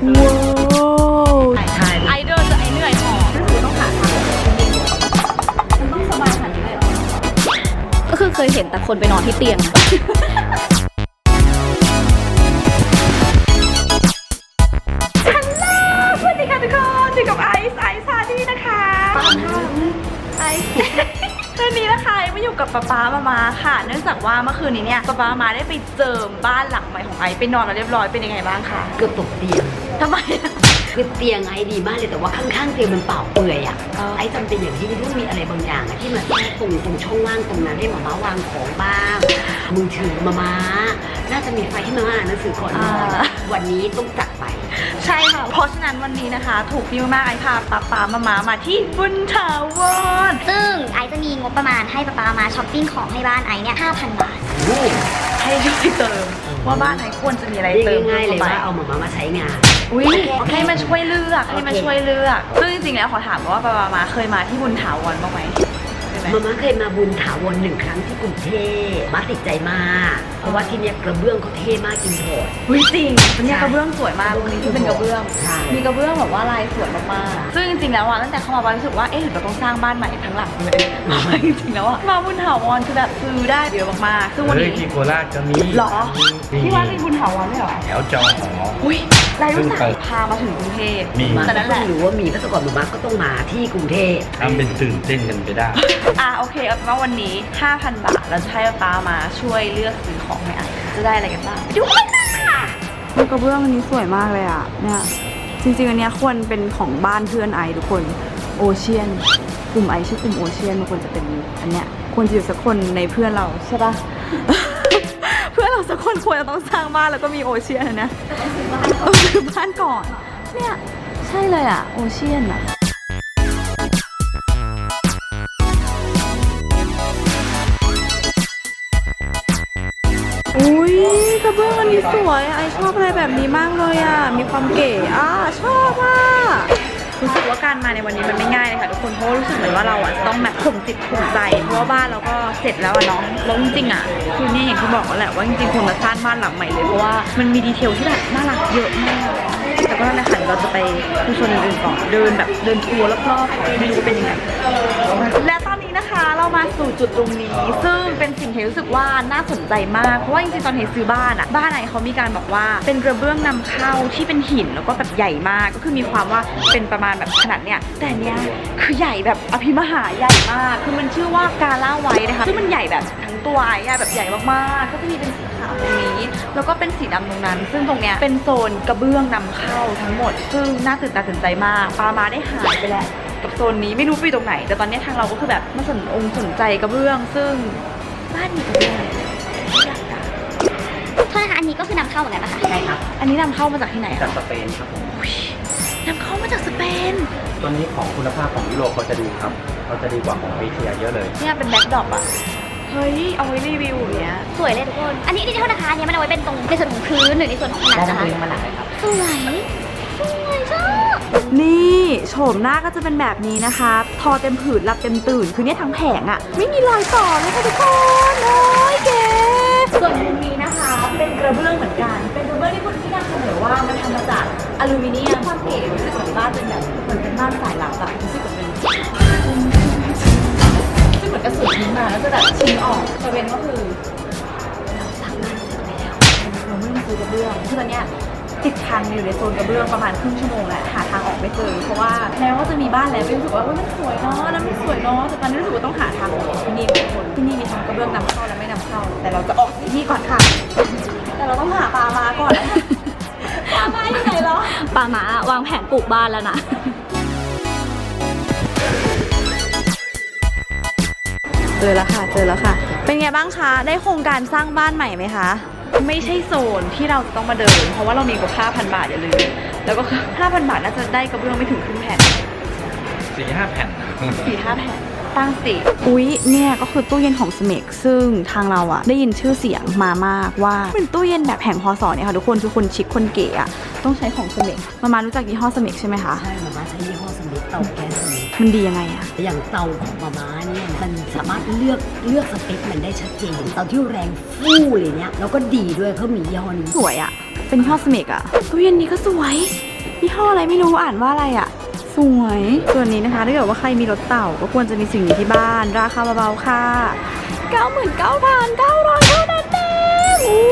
ว้าวไอดอลจะไอเหนื่อยหอรู้สึกว่าต้องหาทางมันต้องสบายขนาดนี้เลยเหรอก็คือเคยเห็นแต่คนไปนอนที่เตียงนะ ไอซ์คืนนี้นะคะไอซ์มาอยู่กับป๊าป๊ามามาค่ะ เนื่องจากว่าเมื่อคืนนี้เนี่ยป๊าป๊ามามาได้ไปเจิมบ้านหลังใหม่ของไอซ์ไปนอนแล้วเรียบร้อยเป็นยังไงบ้างคะเกือบตกเตียงทำไมอะคือเตียงไอ้ดีมากเลยแต่ว่าข้างๆเตียงมันเปล่าเปลื่อยอะอ๋อไอ้จำเป็นอย่างที่ไม่รู้มีอะไรบางอย่างอะที่มาแทรกตรงตรงช่องว่างตรงนั้นให้หมาม้าวางของบ้างมือถือมาม้าน่าจะมีไฟให้มาม่าอ่านหนังสือก่อนนอนอะ วันนี้ต้องจัดไป ใช่ค่ะ เพราะฉะนั้นวันนี้นะคะ ถูกพี่มากๆไอซ์พาป๊าป๊ามามามาที่บุญถาวรซึ่งไอซ์จะมีงบประมาณให้ป๊าป๊ามาช้อปปิ้งของให้บ้านไอซ์เนี่ย5,000 บาท ให้ช่วยเติม ว่าบ้านไหนควรจะมีอะไรเรียกเติมง่ายๆเลยข้ไปว่าเอาหมาม้ามาใช้งาน อุ้ยโอเคให้มาช่วยเลือกให้มาโอเค ช่วยเลือกซึ่งจริงๆแล้วขอถามว่าป๊าป๊ามาเคยมาที่บุญถาวรบ้างไหมเคยไห มหมาม้าเคยมาบุญถาวรหนึ่งครั้งที่กรุงเทพมาติดใจมาก เพราะว่าที่เนี่ยกระเบื้องเขาเท่มากจริงโหด อุ้ยจริงเนี่ยใช่กระเบื้องสวยมากวันนี้ที่เป็นกระเบื้อง ใช่ มีกระเบื้องแบบว่าลายสวยมากๆซึ่งจริงๆแล้วอะตั้งแต่เข้ามาบ้านรู้สึกว่าเอ๊ะหรือเราต้องสร้างบ้านใหม่ทั้งหลังเลยเพราะว่าจริงๆแล้วอะมาบุญถาวรคือแบบซื้อได้เยอะมากๆซึ่งวันเฮ้ยนี้ ที่โคราชก็มีหรอ มีที่ว่ามีบุญถาวรด้วยเหรอแถวจอหอ อุ้ยรายรู้จักเพิ่งเปิดพามาถึงกรุงเทพมีแต่นั่นแหต้อละ งรู้ว่ามีพระสกรหมาม้าก็ต้องมาที่กรุงเทพทำเป็นตื่นเต้นกันไปได้อะโอเคเอาเป็นว่าวันนี้ 5,000 บาทเราจะให้ป้ามาช่วยเลือกซื้อของให้อะจะได้อะไรกันบ้างไปดูกันค่ะมันกระเบื้องอันนี้สวยมากเลยอะเนี่ยจริงๆอันเนี้ยควรเป็นของบ้านเพื่อนไอทุกคนโอเชียนกลุ่มไอชื่อกลุ่มโอเชียนมันควรจะเป็นอันเนี้ยควรจะอยู่สักคนในเพื่อนเราใช่ปะเพื่อนเราสักคนควรจะต้องสร้างบ้านแล้วก็มีโอเชียนอะนะต้องซื้อบ้านก่อนเนี่ยใช่เลยอะโอเชียนอะ ระเบื้องอันนี้สวยไอชอบอะไรแบบนี้มากเลยอะ มีความเก๋อะชอบอะรู้สึกว่าการมาในวันนี้มันไม่ง่ายเลยค่ะทุกคนเพราะรู้สึกเหมือนว่าเราอะต้องแบบข่มจิตข่มใจ เพราะว่าบ้านเราก็เสร็จแล้วอะเนาะแล้วจริงๆอะคือเนี่ยอย่างที่บอกแล้วแหละว่าจริงๆคนมาสร้างบ้านหลังใหม่เลยเพราะว่ามันมีดีเทลที่แบบน่ารักเยอะมาก ก็นั่นแหละค่ะเราจะไปดูโซนอื่นๆก่อนเดินแบบเดินทัวร์รอบๆก่อนไม่รู้ว่าเป็นยังไงและตอนนี้นะคะเรามาสู่จุดตรงนี้ ซึ่งเป็นสิ่งที่รู้สึกว่าน่าสนใจมากเพราะว่าจริงๆตอนเห็นซื้อบ้านอะบ้านไหนเขามีการบอกว่าเป็นกระเบื้องนำเข้าที่เป็นหินแล้วก็แบบใหญ่มากก็คือมีความว่าเป็นประมาณแบบขนาดเนี้ยแต่เนี้ยคือใหญ่แบบอภิมหาใหญ่มาก คือมันชื่อว่ากาล่าไว้นะคะซึ่งมันใหญ่แบบทั้งตัวไอ้อะแบบใหญ่มากๆก็จะมีเป็นสี ตรงนี้ แล้วก็เป็นสีดำตรงนั้น ซึ่งตรงเนี้ยเป็นโซนกระเบื้องนำเข้าทั้งหมด ซึ่งน่าตื่นตาตื่นใจมากปามาได้หายไปแล้วกับโซนนี้ไม่รู้ไปอยู่ตรงไหน แต่ตอนนี้ทางเราก็คือแบบมาสนองค์สนใจกระเบื้อง ซึ่งบ้านมีกระเบื้องอะไรไม่อยากได้โทษนะคะอันนี้ก็คือนำเข้าเหมือนกันปะคะใช่ครับ อันนี้นำเข้ามาจากที่ไหนจาคะกสเปนครับผมอุ๊ยนำเข้ามาจากสเปน ตัวนี้ของคุณภาพของยุโรปเขาจะดีครับเขาจะดีกว่าของเอเชียเยอะเลย เนี่ยเป็นแบ็คดรอปอะ เฮ้ย เอาไว้รีวิวอย่างเงี้ย สวยเลยทุกคน อันนี้ที่เท่านะคะอันนี้มันเอาไว้เป็นตรงในส่วนของพื้นหรือในส่วนของผนังได้ทั้นะงคะพื้นมาหลังเลยครับ สวย สวยชอบนี่โฉมหน้าก็จะเป็นแบบนี้นะคะ ทอเต็มผืนรับเต็มตื่น คือเนี่ยทั้งแผงอะไม่มีรอยต่อเลยค่ะทุกคนโอ้ยเก๋ส่วนมุมนี้นะคะ เป็นกระเบื้องเหมือนกัน เป็นกระเบื้องที่คุณพี่นำเสนอว่ามันทำมาจากอลูมิเนียมความเก๋รู้สึกเหมือนบ้านเป็นแบบเหมือนเป็นบ้านสายลับอะ เป็นก็คือเราสร้างบ้านเสร็จแล้วเราไม่ต้องซื้อกระเบื้องคือตอนเนี้ยติดพันอยู่ในโซนกระเบื้องประมาณครึ่งชั่วโมงแล้วหาทางออกไม่เจอเพราะว่าแม้ว่าจะมีบ้านแล้วก็รู้สึกว่าเฮ้ยมันสวยเนาะแล้วมันสวยเนาะแต่ตอนนี้รู้สึกว่าต้องหาทางออกที่นี่ทุกคนที่นี่มีทั้งกระเบื้องนำเข้าและไม่นำเข้า แต่เราจะออกที่นี่ก่อนค่ะ แต่เราต้องหาปลามาก่อนนะคะปลามาอยู่ไหนเหรอปาหมาวางแผนปลูกบ้านแล้วนะเจอแล้วค่ะเจอแล้วค่ะ เป็นไงบ้างคะ ได้โครงการสร้างบ้านใหม่ไหมคะ ไม่ใช่โซนที่เราจะต้องมาเดิน เพราะว่าเรามีกว่า5,000 บาทอย่าลืม แล้วก็ 5,000 บาทน่าจะได้กระเบื้องไม่ถึงครึ่งแผ่นสี่ห้าแผ่น สี่ห้าแผ่น ตั้งสิอุ๊ยเนี่ยก็คือตู้เย็นของสเมกซึ่งทางเราอะได้ยินชื่อเสียงมามากว่าเป็นตู้เย็นแบบแห่งพอสอนเนี่ยค่ะทุกคนคือคนชิคคนเก๋อะต้องใช้ของสเมกมามารู้จักยี่ห้อสเมกใช่ไหมคะใช่มาม่าใช้ยี่ห้อสมิธเตาแก๊สสมิธมันดียังไงอะอย่างเตาของมาม่าเนี่ยมันสามารถเลือกเลือกสเปคมันได้ชัดเจนเตาที่แรงฟู่เลยเนี่ยแล้วก็ดีด้วยเขามียี่ห้อนี้สวยอะเป็นยี่ห้อสเมกอะตู้เย็นนี้ก็สวยยี่ห้ออะไรไม่รู้อ่านว่าอะไรอะ สวยส่วนนี้นะคะถ้าเกิดว่าใครมีรถเต่าก็ควรจะมีสิ่งนี้ที่บ้าน ราคาเบาๆค่ะ 99,900เท่านั้นเองอู้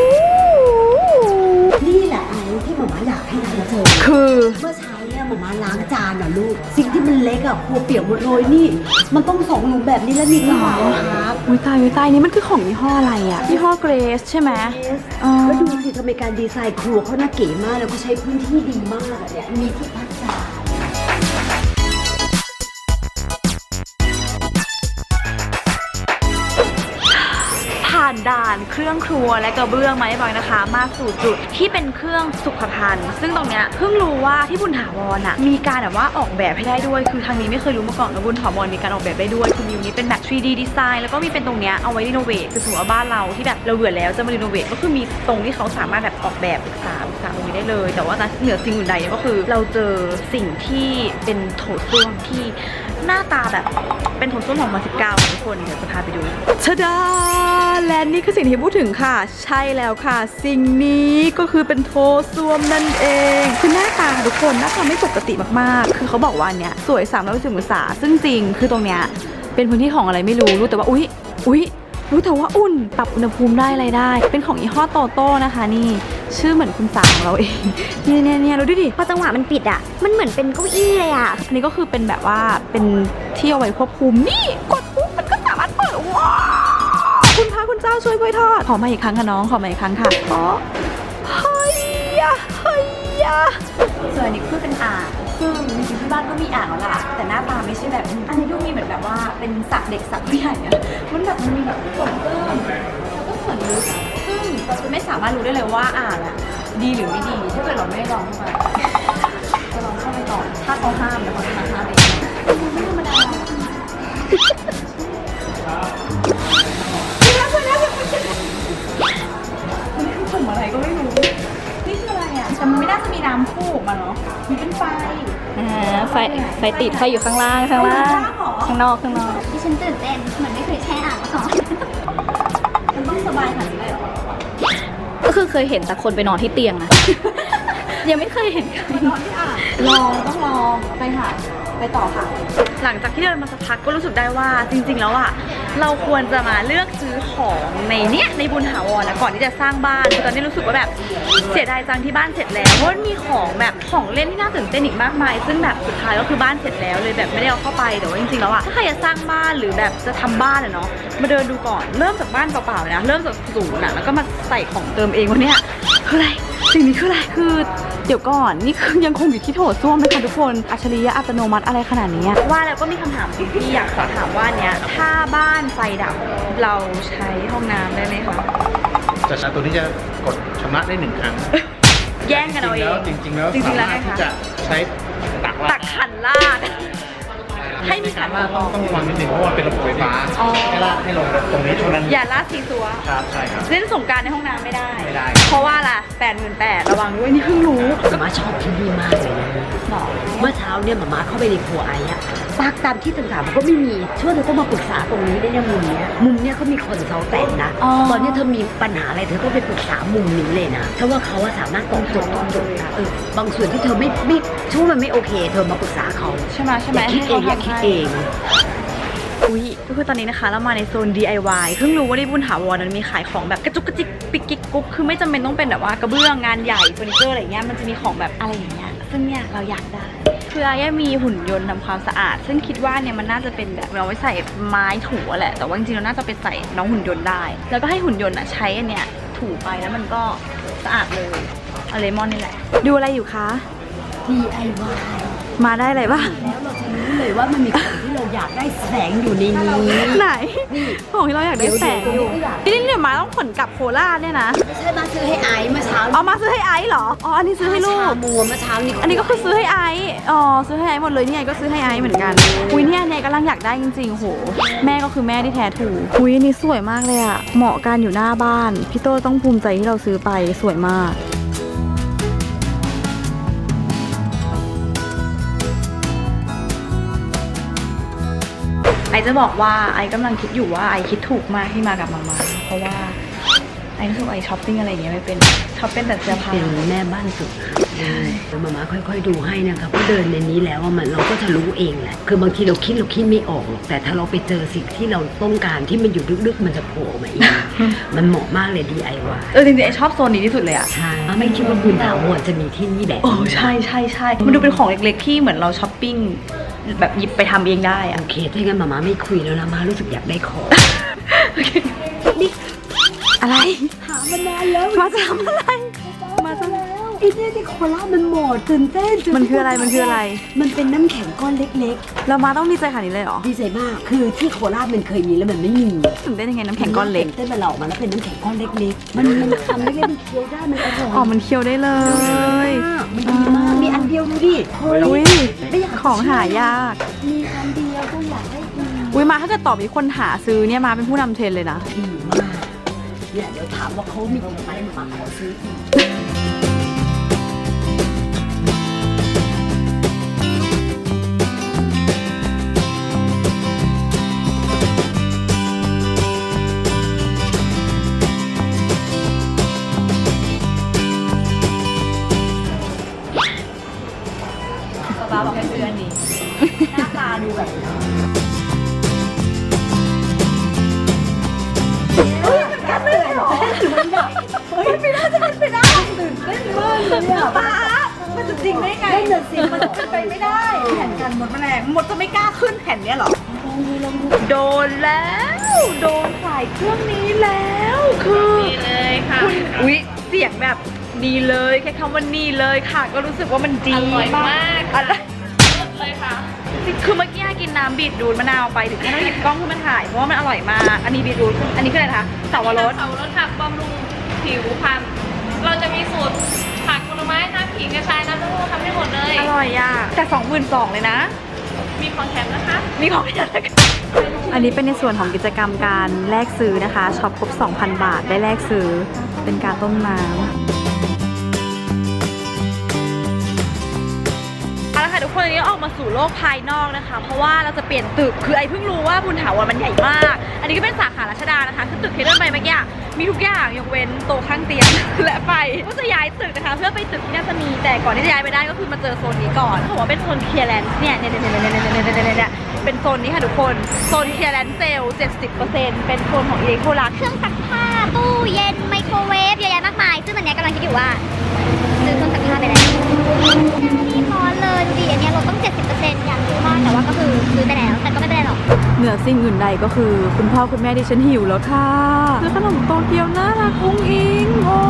นี่แหละไอ้ที่มาม่าอยากให้ไอ้เจอคือ เมื่อเช้าเนี่ยมาม่าล้างจานอะลูก สิ่งที่มันเล็กอะครัวเปียกหมดเลยนี่ มันต้องสองหลุมแบบนี้แล้วมีกระเป๋าครับอุ้ยตายอุ้ยตายนี่มันคือของยี่ห้ออะไรอะยี่ห้อเกรสใช่ไหมอ๋อ แล้วดูสิทำไมการดีไซน์ครัวเขาน่าเก๋มากแล้วก็ใช้พื้นที่ดีมากอะเนี่ยมีที่พัก ด่านเครื่องครัวและกระเบื้องมาเรียบร้อยนะคะ มาสู่จุดที่เป็นเครื่องสุขภัณฑ์ ซึ่งตรงเนี้ยเพิ่งรู้ว่าที่บุญถาวรอะมีการแบบว่าออกแบบให้ได้ด้วย คือทางนี้ไม่เคยรู้มาก่อนว่าบุญถาวรมีการออกแบบได้ด้วยคือมีนี้เป็นแบบ 3D ดีไซน์แล้วก็มีเป็นตรงเนี้ยเอาไว้รีโนเวทคือสมมติว่าบ้านเราที่แบบเราเบื่อแล้วจะมารีโนเวทก็คือมีตรงที่เขาสามารถแบบออกแบบปรึกษาปรึกษาตรงนี้ได้เลย แต่ว่าเหนือสิ่งอื่นใดเนี่ยก็คือเราเจอสิ่งที่เป็นโถส้วมที่ หน้าตาแบบเป็นโถส้วมของมาสิบเก้าทุกคนเดี๋ยวจะพาไปดูชดาและนี่คือสิ่งที่พูดถึงค่ะ ใช่แล้วค่ะ สิ่งนี้ก็คือเป็นโทส้วมนั่นเอง คือหน้าตาทุกคนหน้าตาไม่ปกติมากๆ คือเขาบอกว่าอันเนี้ยสวย3ามร้อยสิบองศาซึ่งจริงคือตรงเนี้ยเป็นพื้นที่ของอะไรไม่รู้รู้แต่ว่าอุ๊ยอุ๊ยรู้แต่ว่าอุ่นปรับอุณหภูมิได้อะไรได้ เป็นของยี่ห้อโตโต้นะคะ นี่ชื่อเหมือนคุณสาวของเราเองเนี่ยเนี่ยเนี่ยเราดูดิพอจังหวะมันปิดอะ มันเหมือนเป็นเก้าอี้เลยอะอันนี้ก็คือเป็นแบบว่า เป็นที่เอาไว้ควบคุมนี่กดปุ๊บมันก็สามารถเปิดว้าวคุณพระคุณเจ้าช่วยกล้วยทอดขอมาอีกครั้งค่ะน้องขอมาอีกครั้งค่ะขอเฮ้ยยะเฮ้ยยะส่วนอันนี้คือเป็นอ่างซึ่งจริงๆที่บ้านก็มีอ่างแล้วล่ะ แต่หน้าตาไม่ใช่แบบนี้อันนี้ดูมีเหมือนแบบว่าเป็นสระเด็กสระผู้ใหญ่อะมันแบบมันมีแบบส่วนตื้นแล้วก็ส่วนลึกซึ่งเราจะไม่สามารถรู้ได้เลยว่าอ่างอะดีหรือไม่ดี ถ้าเกิดเราไม่ได้ลองเข้าไปจะลองเข้าไปก่อนถ้าเขาห้ามเดี๋ยวเขาจะมาห้ามเอง มันไม่ธรรมดามันคือผงอะไรก็ไม่รู้ นี่คืออะไรอะแต่มันไม่น่าจะมีน้ำพุ่งออกมาเนาะมีเป็นไฟ อ่าไฟไฟติดไฟอยู่ข้างล่างข้างล่าง ข้างนอกข้างนอกที่ฉันตื่นเต้นเหมือนไม่เคยแช่อ่างมาก่อนมันต้องสบายขนาดนี้เลยเหรอก็คือเคยเห็นแต่คนไปนอนที่เตียงนะ ยังไม่เคยเห็นใครนอนที่อ่างลองต้องลองไปค่ะ ไปต่อค่ะ หลังจากที่เดินมาสักพักก็รู้สึกได้ว่าจริง ๆ แล้วอะเราควรจะมาเลือกซื้อของในเนี้ยในบุญถาวรนะก่อนที่จะสร้างบ้านคือตอนนี้รู้สึกว่าแบบเสียดายจังที่บ้านเสร็จแล้วเพราะมันมีของแบบของเล่นที่น่าตื่นเต้นอีกมากมาย ซึ่งแบบสุดท้ายก็คือบ้านเสร็จแล้วเลยแบบไม่ได้เอาเข้าไปแต่ว่าจริงๆแล้วอะถ้าใครจะสร้างบ้านหรือแบบจะทำบ้านอะเนาะมาเดินดูก่อนเริ่มจากบ้านเปล่าๆเลยนะเริ่มจากศูนย์อะแล้วก็มาใส่ของเติมเองวันเนี้ยคืออะไร สิ่งนี้คืออะไรคือเดี๋ยวก่อนนี่คือยังคงอยู่ที่โถส้วมนะคะทุกคนอัจฉริยะอัตโนมัติอะไรขนาดนี้อะว่าแล้วก็มีคำถามที่อยากขอถามว่าเนี้ยถ้าบ้านไฟดับเราใช้ห้องน้ำได้ไหมคะจะใช้ตัวนี้จะกดชำระได้หนึ่งครั้งแย่งกันเอาเองจริงๆแล้วจจริริงงๆๆแล้แล้ววไงสามารถที่คะจะใช้ตักตักขันลาด ให้มีกาขัรนลาดต้องต้องระวังนิดนึงเพราะว่าเป็นระบบไฟฟ้าอ๋อให้ลาดให้ลงตรงนี้เท่านั้นอย่าลาดซีซัวครับใช่ครับเล่นสงกรารในห้องน้ำไม่ได้ไม่ได้ เพราะว่าล่ะแปดหมื่นแปดระวังด้วยนี่เพิ่งรู้มาม่าชอบที่นี่มากเลยนะเมื่อเช้าเนี่ยมาม่าเข้าไปในครัวไอ้อะ ปากตามที่ต่างๆมันก็ไม่มีช่วยเธอต้องมาปรึกษาตรงนี้ได้เนี่ยมุมเนี้ยมุมเนี้ยเขามีคอนซัลแทนนะอ๋อ ตอนนี้เธอมีปัญหาอะไรเธอต้องไปปรึกษามุมนี้เลยนะถ้าว่าเขาอะสามารถตอบโจทย์ตอบโจทย์นะเออบางส่วนที่เธอไม่ไม่ช่วมันไม่โอเค เธอมาปรึกษาเขาใช่ไหมใช่ไหมอย่าคิดเองอย่าคิดเอง อุ้ยก็คือตอนนี้นะคะ เรามาในโซน DIY เพิ่งรู้ว่าที่บุญถาวรนั้นมีขายของแบบกระจุกกระจิกปิกกิกกุ๊กคือไม่จำเป็นต้องเป็นแบบว่ากระเบื้องงานใหญ่เฟอร์นิเจอร์อะไรเงี้ยมันจะมีของแบบอะไรอย่างเงี้ยซึ่งเนี่ยเราอยากได้ คืออาย่ามีหุ่นยนต์ทำความสะอาด ซึ่งคิดว่าเนี่ยมันน่าจะเป็นแบบเราไว้ใส่ไม้ถูอะแหละ แต่ว่าจริงๆเราน่าจะไปใส่น้องหุ่นยนต์ได้ แล้วก็ให้หุ่นยนต์อะใช้อันเนี้ยถูไปแล้วมันก็สะอาดเลยอะเลมอนนี่แหละ ดูอะไรอยู่คะ DIY มาได้อะไรบ้างแล้วเราจะรู้ เลยว่ามันมีของที่เราอยากได้แสงอยู่ในนี้ ไหนของที่เราอยากได้แสงอยู่เดี๋ยวนี่เดี๋ยวมาต้องขนกลับโคราชเนี่ยนะไม่ใช่มาซื้อให้ไอซ์เมื่อเช้าเอามาซื้อให้ไอซ์เหรอ อ๋อ อันนี้ซื้อให้ลูชากมัวเมื่อเช้านี่อันนี้ก็คือซื้อให้ไอซ์อ๋อ ซื้อให้ไอซ์หมดเลยนี่ไงก็ซื้อให้ไอซ์เหมือนกัน อุ้ยเนี่ยเนี่ยกำลังอยากได้จริงๆโห แม่ก็คือแม่ที่แท้ถูกอุ้ยอันนี้สวยมากเลยอะเหมาะกันอยู่หน้าบ้าน พี่โต้ต้องภูมิใจที่เราซื้อไปสวยมาก จะบอกว่าไอกำลังคิดอยู่ว่าไอคิดถูกมากที่มากับมามาเพราะว่าไอรู้สึกว่าไอช้อปปิ้งอะไรอย่างเงี้ยไม่เป็นช้อปเป็นแต่เสื้อผ้า เป็นแม่บ้านสุดใช่แล้วมาม่าค่อยๆดูให้นะคะเพราะเดินในนี้แล้วอะมันเราก็จะรู้เองแหละ คือบางทีเราคิดเราคิดไม่ออกหรอก แต่ถ้าเราไปเจอสิ่งที่เราต้องการที่มันอยู่ลึกๆ มันจะโผล่ออกมาเอง มันเหมาะมากเลย DIY เออจริงๆไอชอบโซนนี้ที่สุดเลยอะใช่ไม่คิดว่าคุณถาวรจะมีที่นี่แบบโอ้นี้ใช่ใช่ใช่มันดูเป็นของเล็กๆที่เหมือนเราช้อปปิ้ง แบบหยิบไปทำเองได้อะโอเคถ้างั้นมาม่าไม่คุยแล้วนะมารู้สึกอยากได้ของ อะไร หามานานแล้ว มาจะทำอะไร มาจะ ไอ้เนี่ยที่โคราชมันหมดตื่นเต้นมันคืออะไรมันคืออะไร มันเป็นน้ำแข็งก้อนเล็กเรามาต้องดีใจขนาดนี้เลยเหรอๆ ดีใจมาก คือที่โคราชมันเคยมีแล้วมันไม่มีตื่นเต้นยังไงน้ำแข็งก้อนเล็ก เต้นมันหลอกมาแล้วเป็นน้ำแข็งก้อนเล็กๆ มันมันทำเล็กๆมันเคี้ยวได้มันอร่อยอ๋อ มันเคี้ยวได้เลยมันดีมากมีอันเดียวดูดิเฮ้ยอุ้ยไม่อยากของหายาก มีอันเดียวก็อยากได้อีก อุ้ยมาถ้าเกิดต่อมีคนหาซื้อเนี่ยมาเป็นผู้นำเทรนด์เลยนะ ดีมากเนี่ยเดี๋ยวถามว่าเขามีไหมมาขอซื้ออีก ม่ได้จะเป็นไปได้ตื่นเต้นมากเลยอะป้ามันจะจริงได้ไงได้เงินสิมันจะเป็นไปไม่ได้ แผ่นกันมดแมลงมดจะไม่กล้าขึ้นแผ่นเนี้ยหรอ โดนแล้ว โดนสายเครื่องนี้แล้ว คือนี่เลยค่ะอุ๊ยเสียงแบบดีเลยแค่คำว่านี่เลยค่ะ ก็รู้สึกว่ามันดีมากอะไรเลยค่ะ คือเมื่อกี้กินน้ำบีทรูทมะนาวไปถึงแค่ต้องหยิบกล้องขึ้นมาถ่ายเพราะว่ามันอร่อยมาก อันนี้บีทรูทอันนี้คืออะไรคะสาวรสเสารสผักบำรุงผิวพรรณ เราจะมีสูตรผักผลไม้น้ำขิงกระชายน้ำเต้าหู้ทำให้หมดเลย อร่อยอะแต่สองหมื่นสองเลยนะ มีของแถมนะคะ มีของแถมนะคะอันนี้เป็นในส่วนของกิจกรรมการแลกซื้อนะคะช็อปครบ 2,000 บาทได้แลกซื้อเป็นการต้มน้ำเอาละค่ะทุกคนอันนี้ออกมาสู่โลกภายนอกนะคะ เพราะว่าเราจะเปลี่ยนตึกคือไอเพิ่งรู้ว่าบุญถาวรมันใหญ่มาก อันนี้ก็เป็นสาขารัชดานะคะคือตึกที่เดินไปเมื่อกี้ มีทุกอย่างยกเว้นโต๊ะข้างเตียง และไฟก็จะย้ายตึกนะคะ เพื่อไปตึกที่น่าจะมีแต่ก่อนที่จะย้ายไปได้ก็คือมาเจอโซนนี้ก่อนเขาบอกว่าเป็นโซนเคลียร์แลนซ์เนี่ยเนี่ยเนี่ยเนี่ยเนี่ยเนี่ยเนี่ยเป็นโซนนี้ค่ะทุกคนโซนเคลียร์แลนซ์เซลล์70%เป็นโซนของอีเล็กโทรลักเครื่องซักผ้าตู้เย็นไมโครเวฟเยอะแยะมากมาย ซึ่งตอนนี้กำลังคิดอยู่ว่าซื้อเครื่องซักผ้าไปแล้วนี่ร้อนเลยดูอันนี้ลดต้อง 70%อยางรู้มากแต่ว่าก็คือซื้อไปแล้วแต่ก็ไม่ไหนือสิ่งอื่นใดก็คือ คุณพ่อคุณแม่ดิฉันหิวแล้วค่ะซื้อขนมโตเกียวน่ารักกุ้งอิงโอ้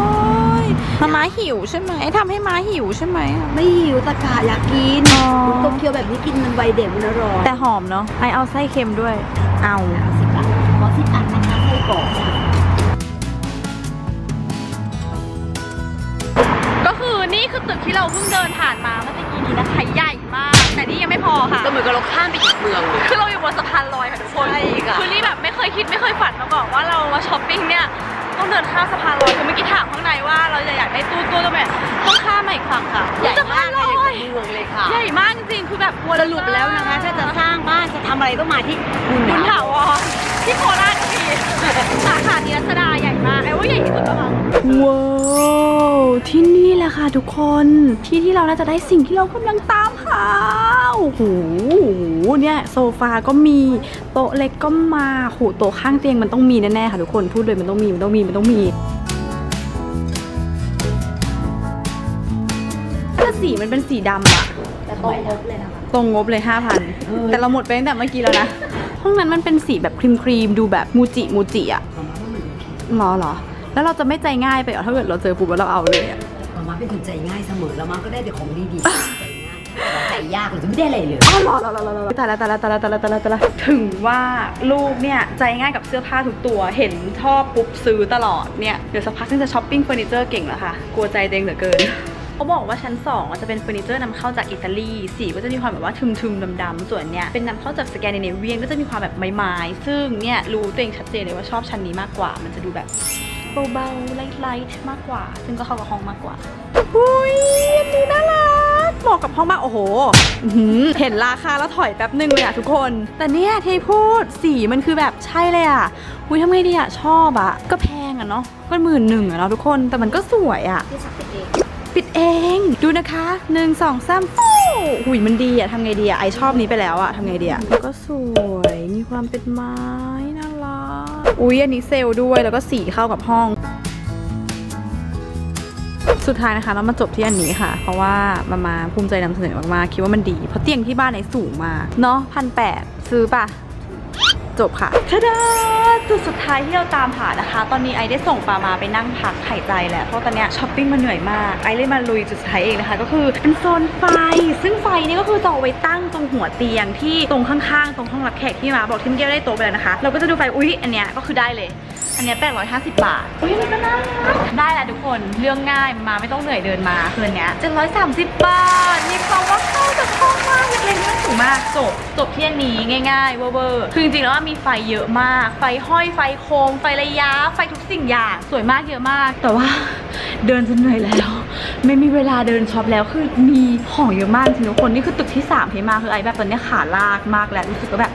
ยมาม้าหิวใช่ไหมทำให้ม้าหิวใช่ไหมไม่หิวตะกะอยากกินอ๋อโตเกียวแบบนี้กินมันไวเด็กมันอร่อยแต่หอมเนาะไอเอาไส้เค็มด้วย เอาเอาสิบบาทขอสิบบาทนะคะไส้กรอกก็คือนี่คือตึกที่เราเพิ่งเดินผ่านมาเมื่อกี้นี้นะคะใหญ่มาก แต่นี่ยังไม่พอค่ะ ก็เหมือนกับเราข้ามไปอีกเมืองเลย คือเราอยู่บนสะพานลอยค่ะทุกคนใช่ค่ะ คือนี่แบบไม่เคยคิดไม่เคยฝันมาก่อนว่าเรามาช้อปปิ้งเนี่ยต้องเดินข้ามสะพานลอยคือเมื่อกี้ถามข้างในว่าเราจะอยากได้ตู้ตู้ตัวแบบต้องข้ามมาอีกฝั่งค่ะใหญ่สะพามานกลเลยอยในเมืองเลยค่ะ ใหญ่มากจริงๆคือแบบกลัวสรุปแล้วนะคะ ถ้าจะสร้างบ้านจะทำอะไรต้องมาที่บุญบุญถาถาวรที่โคราชก็มีสาขาดีรัชดาใหญ่มากไอ้ว่าใหญ่ที่สุดแล้วมั้งว้าวที่นี่แห ละค่ะทุกคนที่ที่เราน่าจะได้สิ่งที่เรากำลังตามหาโอ้โหเนี่ยโซฟาก็มีโต๊ะเล็กก็มาโหโต๊ะข้างเตียงมันต้องมีแน่ๆค่ะทุกคนพูดเลยมันต้องมีมันต้องมีมันต้องมีแต่สีมันเป็นสีดำอะแต่ตรงงบเลยนะคะตรงงบเลยห้าพันแต่เราหมดไปตั้งแต่เมื่อกี้แล้วนะห้องนั้นมันเป็นสีแบบครีมครีมๆดูแบบมูจิมูจิอะหรอเหรอแล้วเราจะไม่ใจง่ายไปเหรอถ้าเกิดเราเจอปุ๊บแล้วเราเอาเลยอะมา ม่าเป็นคนใจง่ายเสมอแล้วมาก็ได้แต่ของดีๆใจง่ายใจยากเลยจะไม่ได้อะไรเลยอ๋อเหรอเหรอเหรอเหรอเหรอตายละตายละตายละตายละตายละตายละถึงว่าลูกเนี่ยใจง่ายกับเสื้อผ้าทุกตัว เห็นชอบปุ๊บซื้อตลอดเนี่ย เดี๋ยวสักพักนึงจะช้อปปิ้งเฟอร์นิเจอร์เก่งแล้วค่ะ กลัวใจตัวเองเหลือเกินเขาบอกว่าชั้น2อะจะเป็นเฟอร์นิเจอร์นำเข้าจากอิตาลี สีก็จะมีความแบบว่าทึมๆดำๆส่วนเนี่ยเป็นนำเข้าจากสแกนดิเนเวียนก็จะมีความแบบไม้ๆซึ่งเนี่ยรู้ตัวเองชัดเจนเลยว่าชอบชั้นนี้มากกว่า มันจะดูแบบ เบาๆไลท์ๆมากกว่า ซึ่งก็เข้ากับห้องมากกว่าอุ้ยอันนี้น่ารักเหมาะกับห้องมากโอ้โหอื้อหือเห็นราคาแล้วถอยแป๊บนึงเลยอะทุกคน แต่เนี่ยที่พูดสีมันคือแบบใช่เลยอะอุ้ยทำไงดีอะชอบอะก็แพงอะเนาะก็หมื่นหนึ่งอะเนาะทุกคนแต่มันก็สวยอะที่สักปิดเองปิดเองดูนะคะหนึ่งสองสามฟูหุยมันดีอะทำไงดีอะไอชอบนี้ไปแล้วอะทำไงดีอะแล้วก็สวยมีความเป็นไม้น่ารัก อุ้ยอันนี้เซลด้วยแล้วก็สีเข้ากับห้อง สุดท้ายนะคะเรามาจบที่อันนี้ค่ะ เพราะว่ามามาภูมิใจนำเสนอมากๆคิดว่ามันดี เพราะเตียงที่บ้านไหนสูงมากเนาะพันแปดซื้อปะ จบค่ะทะดาจุดสุดท้ายที่เราตามหานะคะ ตอนนี้ไอได้ส่งปามาไปนั่งพักหายใจแหละเพราะตอนเนี้ยช้อปปิ้งมาเหนื่อยมาก ไอเลยมาลุยจุดสุดท้ายเองนะคะ ก็คือเป็นโซนไฟ ซึ่งไฟนี่ก็คือจะเอาไว้ตั้งตรงหัวเตียงที่ตรงข้างๆ ตรงห้องรับแขกที่มาบอกที่เมื่อกี้ได้โต๊ะไปแล้วนะคะ เราก็จะดูไฟอุ๊ยอันเนี้ยก็คือได้เลย อันเนี้ย850 บาท อุ้ยอันนี้ก็น่ารักได้แหละทุกคนเรื่องง่ายมาไม่ต้องเหนื่อยเดินมาคืนเนี้ย730 บาท มีความว่าเข้ากับห้องมากเล็กๆไม่ต้องสูงมากจบจบที่อันนี้ง่ายๆเวอร์ๆคือจริงๆแล้วมีไฟเยอะมาก ไฟห้อยไฟโคมไฟระยะไฟทุกสิ่งอย่าง สวยมากเยอะมาก แต่ว่าเดินจนเหนื่อยแล้ว ไม่มีเวลาเดินช็อปแล้วคือมีของเยอะมากจริงทุกคนนี่คือตึกที่3ที่มาคือไอแบบตอนนี้ขาลากมากแล้วรู้สึกว่าแบบ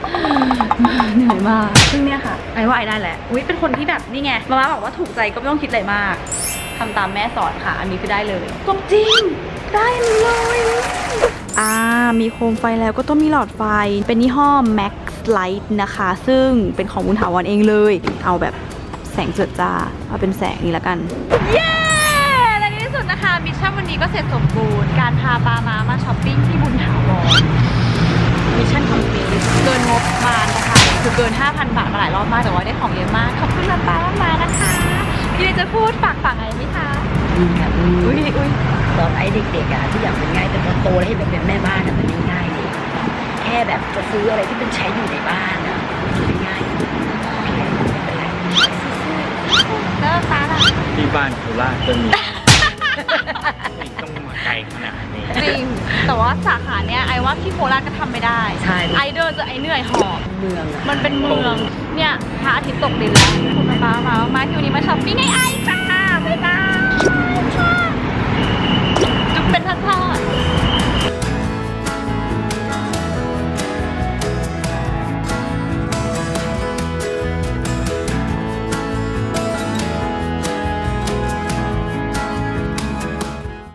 เหนื่อยมากซึ่งเนี่ยค่ะไอว่าไอได้แหละอุ้ยเป็นคนที่แบบนี่ไงมาม่าบอกว่าถูกใจก็ไม่ต้องคิดอะไรมากทำตามแม่สอนค่ะ อันนี้คือได้เลยจบจริง ได้เลยอ่ามีโคมไฟแล้วก็ต้องมีหลอดไฟ เป็นยี่ห้อ Max Light นะคะ ซึ่งเป็นของบุญถาวรเองเลย เอาแบบแสงเจิดจ้า เอาเป็นแสงนี้ละกัน เย้ นที่สุดนะคะมิชชั่นวันนี้ก็เสร็จสมบูรณ์ การพาปามามาช้อปปิ้งที่บุญถาวรมิชชั่นคอมพลีทเกินงบมานะคะ คือเกิน 5,000 บาทมาหลายรอบมากแต่ว่าได้ของเยอะมาก ขอบคุณป้าป้ามากๆนะคะพี่เลยจะพูดฝากฝังอะไรไหมคะอืมแบบอืมอุ้ยอุ้ยตอนไอ้เด็กๆอะทุกอย่างมันง่ายแต่พอโตแล้วให้แบบเป็นแม่บ้านอะมันไม่ง่ายเลยแค่แบบจะซื้ออะไรที่เป็นใช้อยู่ในบ้านอะมันไม่ง่ายโอเคไม่เป็นไรแล้วฟ้าล่ะที่บ้านโคราชก็มีไม่ จริง แต่ว่าสาขาเนี้ยไอว่าที่โคราชก็ทำไม่ได้ ใช่ ไอเดินจะไอเหนื่อยหอบ เมืองอะมันเป็นเมือง เนี่ยพระอาทิตย์ตกดินแล้วขอบคุณป้ามา มาที่วันนี้มาช้อปปิ้งให้ไอจ้าบ๊ายบายจุ๊บเป็นทอดๆ